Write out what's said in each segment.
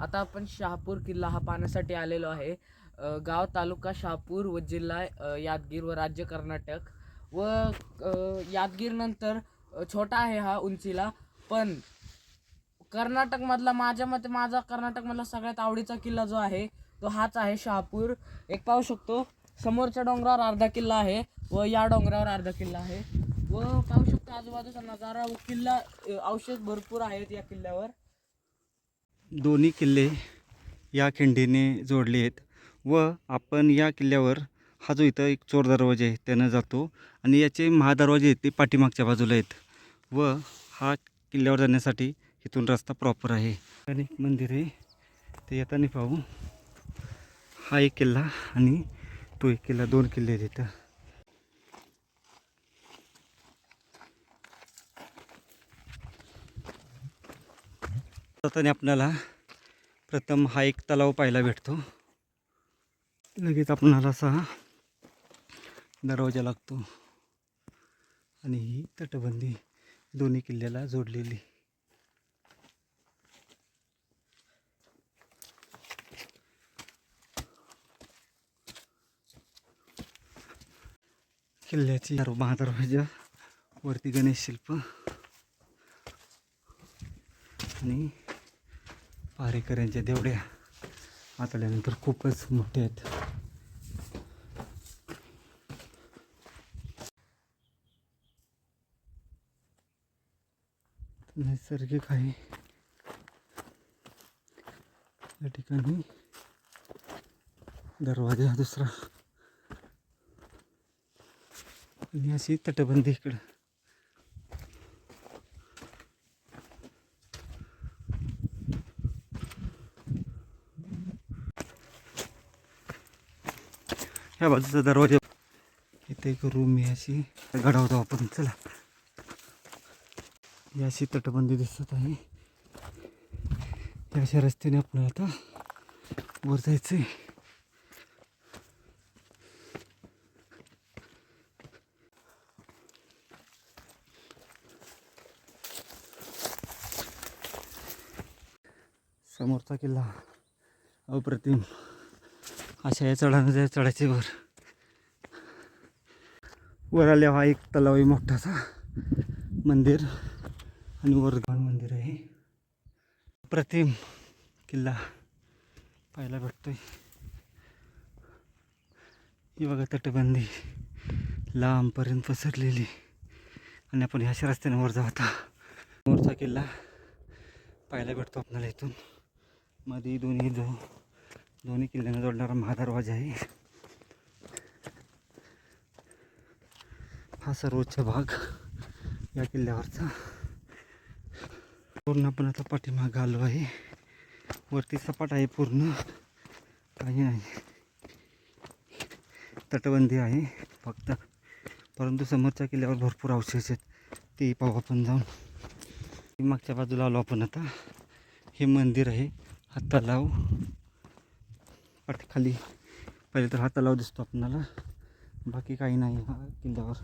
आता आपण शहापूर किल्ला हा पाहण्यासाठी आलेलो आहे. गाव तालुका शहापूर व जिल्हा यादगीर व राज्य कर्नाटक. व यादगीरनंतर छोटा आहे हा उंचीला पण कर्नाटकमधला माझ्या मते माझा कर्नाटकमधला सगळ्यात आवडीचा किल्ला जो आहे तो हाच आहे शहापूर. एक पाहू शकतो समोरच्या डोंगरावर अर्धा किल्ला आहे व या डोंगरावर अर्धा किल्ला आहे. व पाहू शकतो आजूबाजूचा नजारा व किल्ला अवशेष भरपूर आहेत या किल्ल्यावर. दोन्ही किल्ले या खिंडीने जोडले आहेत व आपण या किल्ल्यावर हा जो इथं एक चोर दरवाजा आहे त्यानं जातो आणि याचे महादरवाजे आहेत ते पाठीमागच्या बाजूला आहेत व हा किल्ल्यावर जाण्यासाठी इथून रस्ता प्रॉपर आहे. अनेक मंदिर आहे ते येताना पाहू हा एक किल्ला आणि तो एक किल्ला दोन किल्ले आहेत इथं. जाताना आपल्याला प्रथम हा एक तलाव पाहायला भेटतो. लगेच आपणाला असा दरवाजा लागतो. आणि ही तटबंदी दोन्ही किल्ल्याला जोडलेली. किल्ल्याची महादरवाजा वरती गणेश शिल्प. आणि पारेकरांच्या देवड्या. आतल्यानंतर खूपच मोठे आहेत. नैसर्गिक आहे. या ठिकाणी दरवाजा दुसरा. आणि अशी तटबंदी इकडं. ह्या बाजूचा दरवाजा. इथे एक रूम आहे अशी. घडवतो आपण चला. ही अशी तटबंदी दिसत आहे. या अशा रस्त्याने आपल्याला आता वर जायचं आहे समोरचा किल्ला अप्रतिम. अशा या चढानं चढायचे वर वर आल्या हा एक तलाव आहे मोठासा मंदिर आणि वरगाण मंदिर आहे. प्रतिम किल्ला पाहायला भेटतोय. ही बघा तटबंदी लांबपर्यंत पसरलेली आणि आपण ह्याच रस्त्याने वर जाऊ आता किल्ला पाहायला भेटतो आपल्याला इथून. मध्ये दोन्ही जाऊ दोन्ही किल्ल्यांना जोडणारा महादरवाजा आहे. हा सर्वोच्च भाग या किल्ल्यावरचा. पूर्ण आपण आता पाठीमाग आलो आहे. वरती सपाट आहे पूर्ण. काही नाही. तटबंदी आहे फक्त. परंतु समोरच्या किल्ल्यावर भरपूर अवशेष आहेत. ते पाहू आपण जाऊन. मागच्या बाजूला आलो आपण आता. हे मंदिर आहे. हा तलाव. पाठी पहिले तर हा तलाव दिसतो आपणाला बाकी काही नाही हा किल्ल्यावर.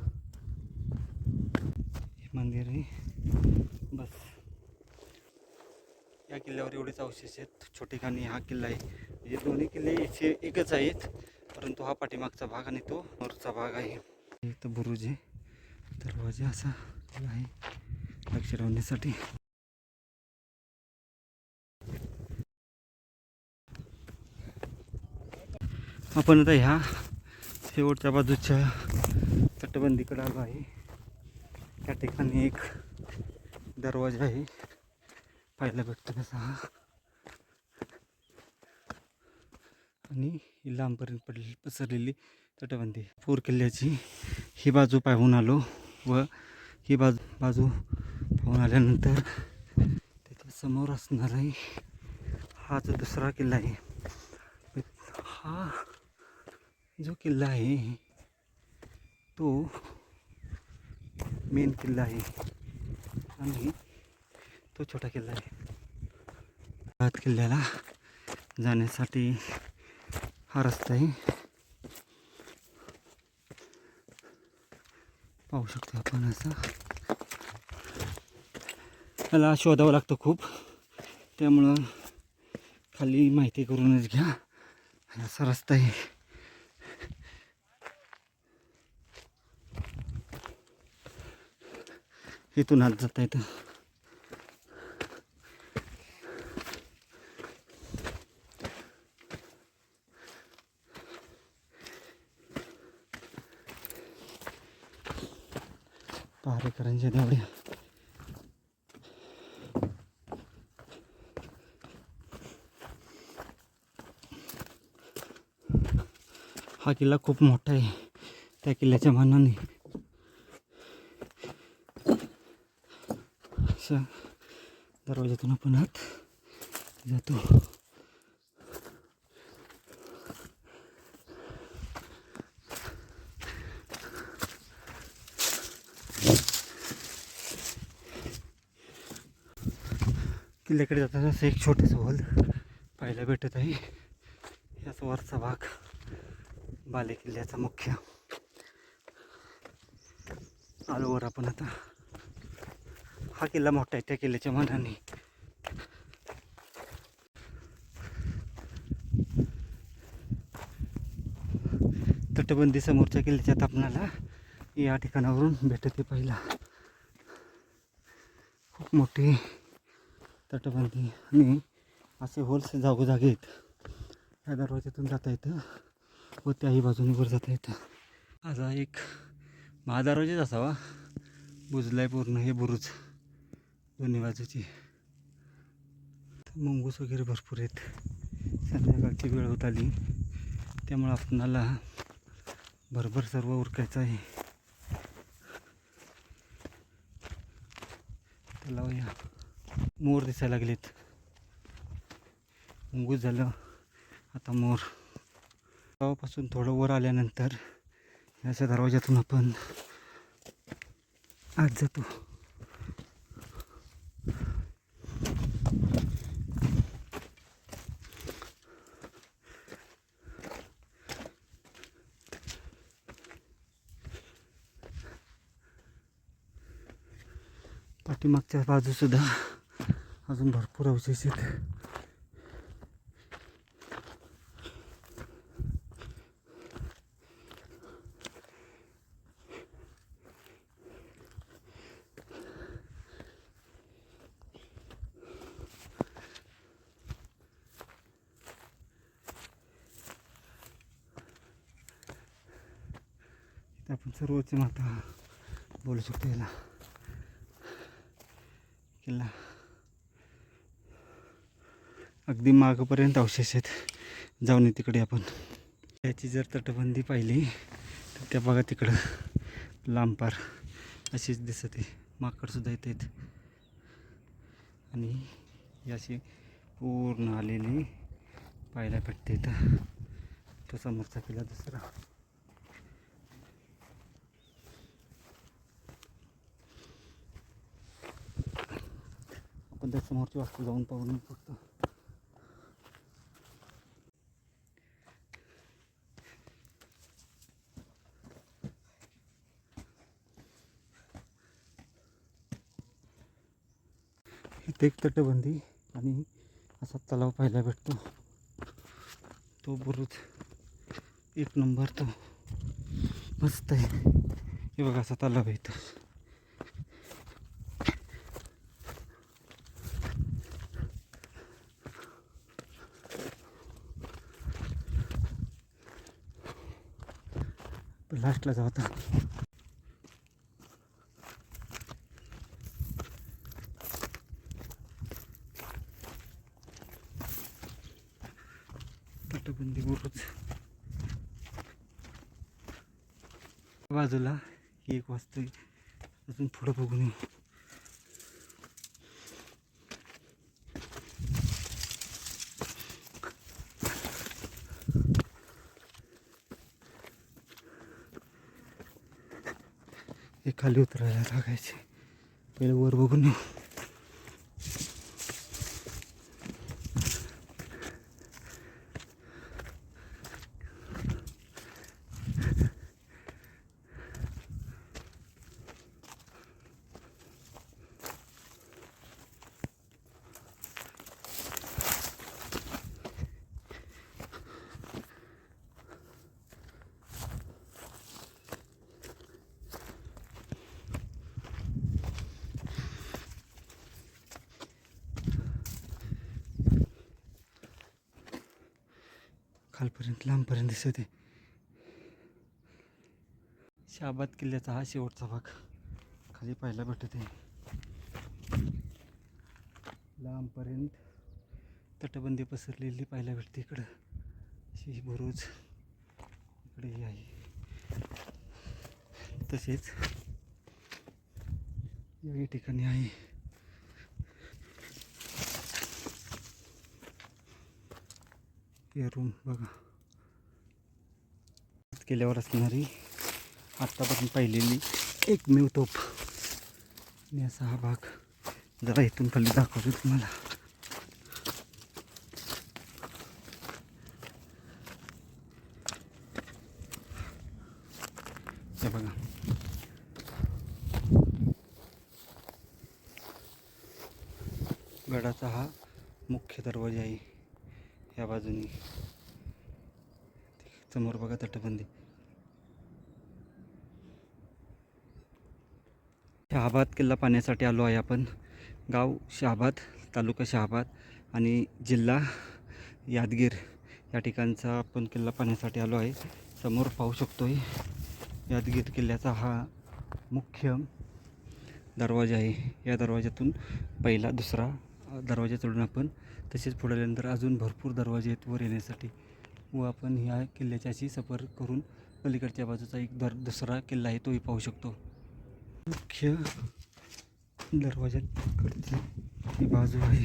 हे मंदिर आहे. बस. या किल्ल्यावर एवढेच अवशेष आहेत. छोटे खाणी हा किल्ला आहे. म्हणजे दोन्ही किल्ले इथे एकच आहेत. परंतु हा पाठीमागचा भाग आणि तो वरचा भाग आहे. इथं बुरुज आहे. दरवाजा असा आहे. लक्ष ठेवण्यासाठी. आपण आता ह्या शेवटच्या बाजूच्या तटबंदीकडे आलो आहे. त्या ठिकाणी एक दरवाजा आहे. पाहायला भेटतो कसा हा. आणि ही लांबपर्यंत पडलेली पसरलेली तटबंदी. पूर किल्ल्याची ही बाजू पाहून आलो व ही बाजू बाजू पाहून आल्यानंतर त्याच्यासमोर असणार आहे हा जो दुसरा किल्ला आहे. हा जो किल्ला आहे तो मेन किल्ला आहे. आणि तो छोटा किल्ला आहे. आत किल्ल्याला जाण्यासाठी हा रस्ता आहे. पाहू शकतो आपण असा. त्याला शोधावं लागतं खूप. त्यामुळं खाली माहिती करूनच घ्या. असा रस्ता आहे. इथून आत जाता येतं. पारेकरांच्या देवड्या हा किल्ला खूप मोठा आहे. त्या किल्ल्याच्या मानाने असं दरवाजातून आपण आत जातो. किल्ल्याकडे जाताना असं एक छोटंसं हॉल पाहायला भेटत आहे. याच वरचा भाग बाले किल्ल्याचा मुख्य आलोवर आपण आता. हा किल्ला मोठा आहे त्या किल्ल्याच्या मानाने तटबंदी समोरच्या किल्ल्याच्या तापणाला या ठिकाणावरून भेटते पहिला. खूप मोठी तटबंदी आणि असे होल्स जागोजागी आहेत. ह्या दरवाज्यातून जाता येतं व त्याही बाजूने वर जाता येतं. आज एक महादरवाजेच असावा. बुजलाय पूर्ण हे बुरुज. दोन्ही बाजूची मुंगूस वगैरे भरपूर आहेत. संध्याकाळची वेळ होत आली. त्यामुळं आपणाला भरभर सर्व उरकायचं आहे. त्याला या मोर दिसायला लागलेत. मुंगूस झालं. आता मोर. गावापासून थोडं वर आल्यानंतर याच्या दरवाज्यातून आपण आत जातो. पाठीमागच्या बाजूसुद्धा अजून भरपूर अवशेष आहेत इथे आपण सर्वोच्च माता बोलू शकतो याला किल्ला अगदी मागपर्यंत अवशेष आहेत. जाऊन तिकडे आपण. याची जर तटबंदी पाहिली तर त्या बघा तिकडं. लांबपार अशीच दिसत. आहे माकडसुद्धा येत आहेत. आणि याशी पूर्ण आलेली पाहायला भेटते इथं. तो समोरचा किल्ला दुसरा. आपण त्या समोरची वास्तू जाऊन पाहून येऊ फक्त. इथे एक तटबंदी आणि असा तलाव पाहायला भेटतो. तो बुरुज एक नंबर तो मस्त आहे. हे बघा असा तलाव आहे लास्टला जाऊ तटबंदी बुरुज बाजूला एक वाजता अजून पुढं बघून येऊ. खाली उतरायला लागायचे. पहिले वर बघून खालपर्यंत लांबपर्यंत दिसत आहे शाबाद किल्ल्याचा हा शेवटचा भाग. खाली पाहायला भेटत आहे लांबपर्यंत तटबंदी पसरलेली पाहायला भेटते इकडं. अशी बुरुज इकडे आहे. तसेच या ठिकाणी आहे. हे रूम बघा. केल्यावर असणारी आत्तापासून पाहिलेली एकमेव तोफ. आणि असा हा भाग जरा इथून खाली दाखवतो तुम्हाला. हे बघा. गडाचा हा मुख्य दरवाजा आहे. या बाजूने. समोर बघा तटबंदी. शहाबाद किल्ला पाहण्यासाठी आलो आहे आपण. गाव शहाबाद तालुका शहाबाद आणि जिल्हा यादगीर या ठिकाणचा आपण किल्ला पाहण्यासाठी आलो आहे. समोर पाहू शकतो आहे यादगीर किल्ल्याचा हा मुख्य दरवाजा आहे. या दरवाज्यातून पहिला दुसरा दरवाजा चढून आपण तसेच पुढे आल्यानंतर अजून भरपूर दरवाजे आहेत वर येण्यासाठी. व आपण ह्या किल्ल्याच्याशी सफर करून पलीकडच्या बाजूचा एक दर दुसरा किल्ला आहे तोही पाहू शकतो. मुख्य दरवाज्याकडची बाजू आहे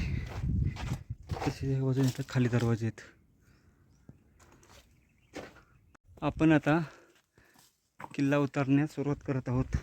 तसेच ह्या बाजूने इथं खाली दरवाजे आहेत. आपण आता किल्ला उतरण्यास सुरुवात करत आहोत.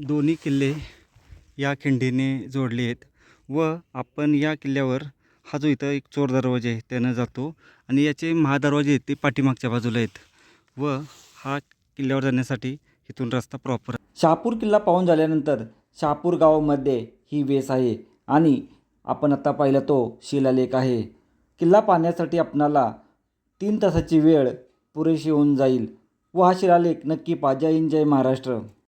दोन्ही किल्ले या खिंडीने जोडले आहेत व आपण या किल्ल्यावर हा जो इथं एक चोर दरवाजा आहे त्यानं जातो आणि याचे महादरवाजे आहेत ते पाठीमागच्या बाजूला आहेत व हा किल्ल्यावर जाण्यासाठी इथून रस्ता प्रॉपर शहापूर किल्ला पाहून झाल्यानंतर शहापूर गावामध्ये ही वेस आहे आणि आपण आता पाहिलं तो शिलालेख आहे. किल्ला पाहण्यासाठी आपणाला तीन तासाची वेळ पुरेशी होऊन जाईल व हा शिलालेख नक्की पहा जय हिंद जय महाराष्ट्र.